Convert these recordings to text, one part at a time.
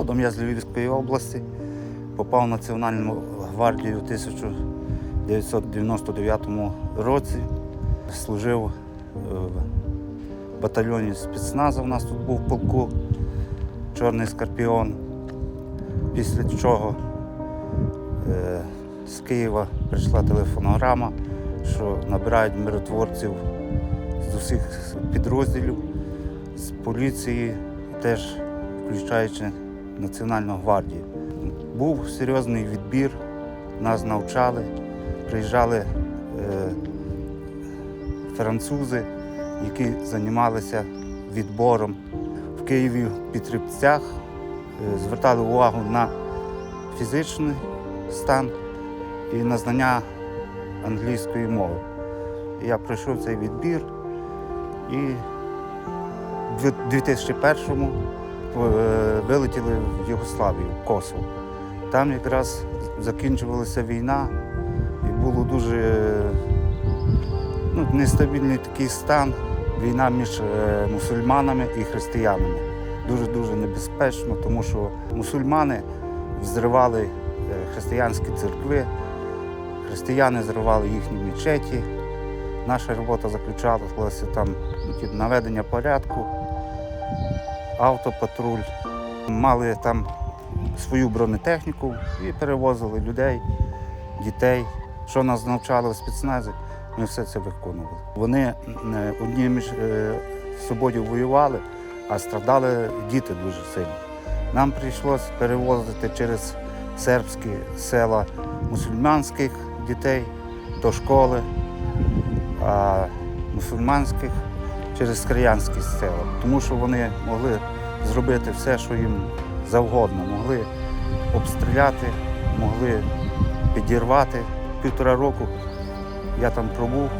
Родом я з Львівської області, попав в Національну гвардію у 1999 році. Служив е, в батальйоні спецназу. У нас тут був полку Чорний Скорпіон. Після чого е, з Києва прийшла телефонограма, що набирають миротворців з усіх підрозділів, з поліції, теж включаючи Національну гвардію. Був серйозний відбір, нас навчали, приїжджали е, французи, які займалися відбором. В Києві в Підрібцях е, звертали увагу на фізичний стан і на знання англійської мови. Я пройшов цей відбір і в 2001-му е, вилетіли в Югославію, в Косово. Там якраз закінчувалася війна і було дуже е, ну, нестабільний такий стан. Війна між е, мусульманами і християнами. Дуже-дуже небезпечно, тому що мусульмани взривали е, християнські церкви, християни зривали їхні мечеті. Наша робота заключалася там наведення порядку, автопатруль. Мали там свою бронетехніку і перевозили людей, дітей. Що нас навчали в спецназі, ми все це виконували. Вони е, одні між е, собою воювали, а страдали діти дуже сильно. Нам прийшлося перевозити через сербські села мусульманських дітей до школи, а мусульманських через краянські села, тому що вони могли зробити все, що їм завгодно, могли обстріляти, могли підірвати. Півтора року я там пробув,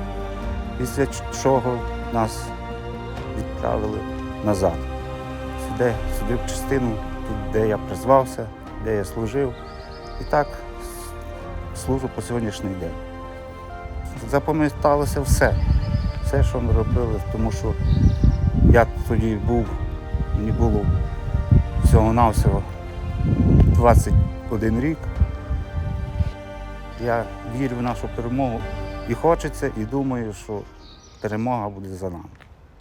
після чого нас відправили назад. Сюди, сюди в частину, тут, де я призвався, де я служив. І так служу по сьогоднішній день. Запам'яталося все, все, що ми робили, тому що я тоді був, мені було всього-навсього 21 рік. Я вірю в нашу перемогу і хочеться, і думаю, що перемога буде за нами.